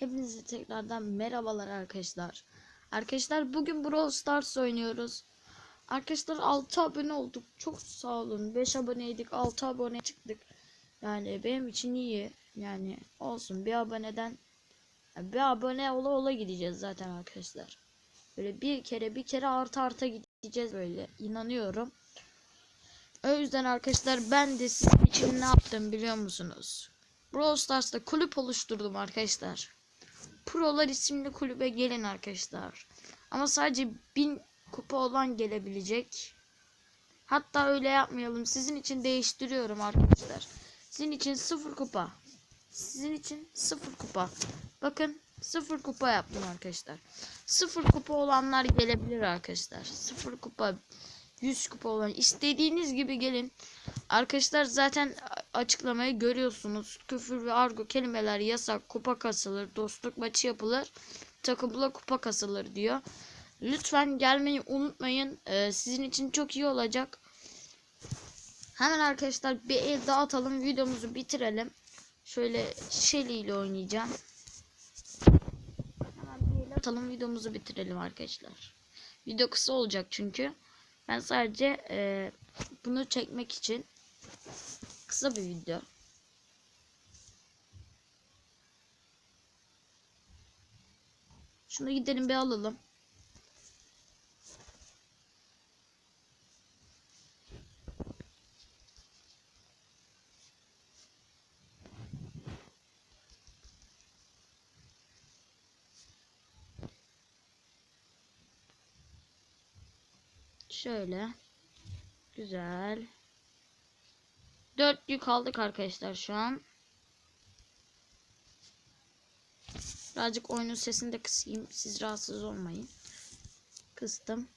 Hepinize tekrardan merhabalar arkadaşlar. Arkadaşlar bugün Brawl Stars oynuyoruz. Arkadaşlar 6 abone olduk. Çok sağ olun. 5 aboneydik 6 abone çıktık. Yani benim için iyi. Yani olsun bir aboneden bir abone ola ola gideceğiz zaten arkadaşlar. Böyle bir kere bir kere arta arta gideceğiz böyle. inanıyorum. O yüzden arkadaşlar ben de sizin için ne yaptım biliyor musunuz? Brawl Stars'ta kulüp oluşturdum arkadaşlar. Prolar isimli kulübe gelin arkadaşlar. Ama sadece 1000 kupa olan gelebilecek. Hatta öyle yapmayalım. Sizin için değiştiriyorum arkadaşlar. Sizin için 0 kupa. Sizin için 0 kupa. Bakın 0 kupa yaptım arkadaşlar. 0 kupa olanlar gelebilir arkadaşlar. 0 kupa 100 kupa olan istediğiniz gibi gelin. Arkadaşlar zaten açıklamayı görüyorsunuz. Küfür ve argo kelimeler yasak. Kupa kasılır. Dostluk maçı yapılır. Takımla kupa kasılır diyor. Lütfen gelmeyi unutmayın. Ee, sizin için çok iyi olacak. Hemen arkadaşlar bir el daha atalım. Videomuzu bitirelim. Şöyle Shelly ile oynayacağım. Hemen bir el atalım. Videomuzu bitirelim arkadaşlar. Video kısa olacak çünkü. Ben sadece e, bunu çekmek için kısa bir video. Şunu gidelim bir alalım. Şöyle. Güzel. Dört yük aldık arkadaşlar şu an. Birazcık oyunun sesini de kısayım. Siz rahatsız olmayın. Kıstım.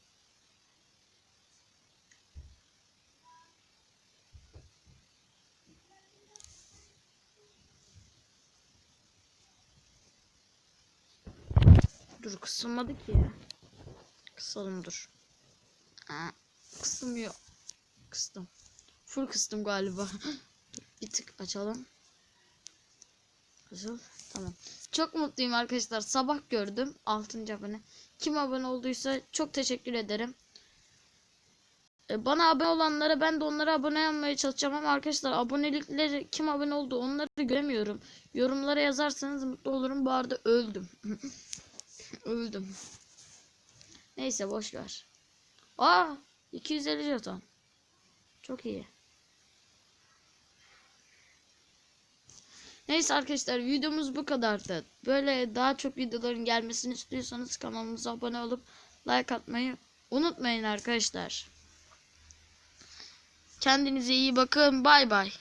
Dur kısılmadı ki. Kısalım dur. Aa, kısılmıyor. Kıstım. Full kıstım galiba. bir tık açalım. Nasıl? Tamam. Çok mutluyum arkadaşlar. Sabah gördüm 6. abone. Kim abone olduysa çok teşekkür ederim. E, Bana abone olanlara ben de onlara abone olmaya çalışacağım ama arkadaşlar abonelikleri kim abone oldu onları göremiyorum. Yorumlara yazarsanız mutlu olurum. Bu arada öldüm. öldüm. Neyse boş ver. Aa 250 jeton. Çok iyi. Neyse arkadaşlar videomuz bu kadardı. Böyle daha çok videoların gelmesini istiyorsanız kanalımıza abone olup like atmayı unutmayın arkadaşlar. Kendinize iyi bakın. Bay bay.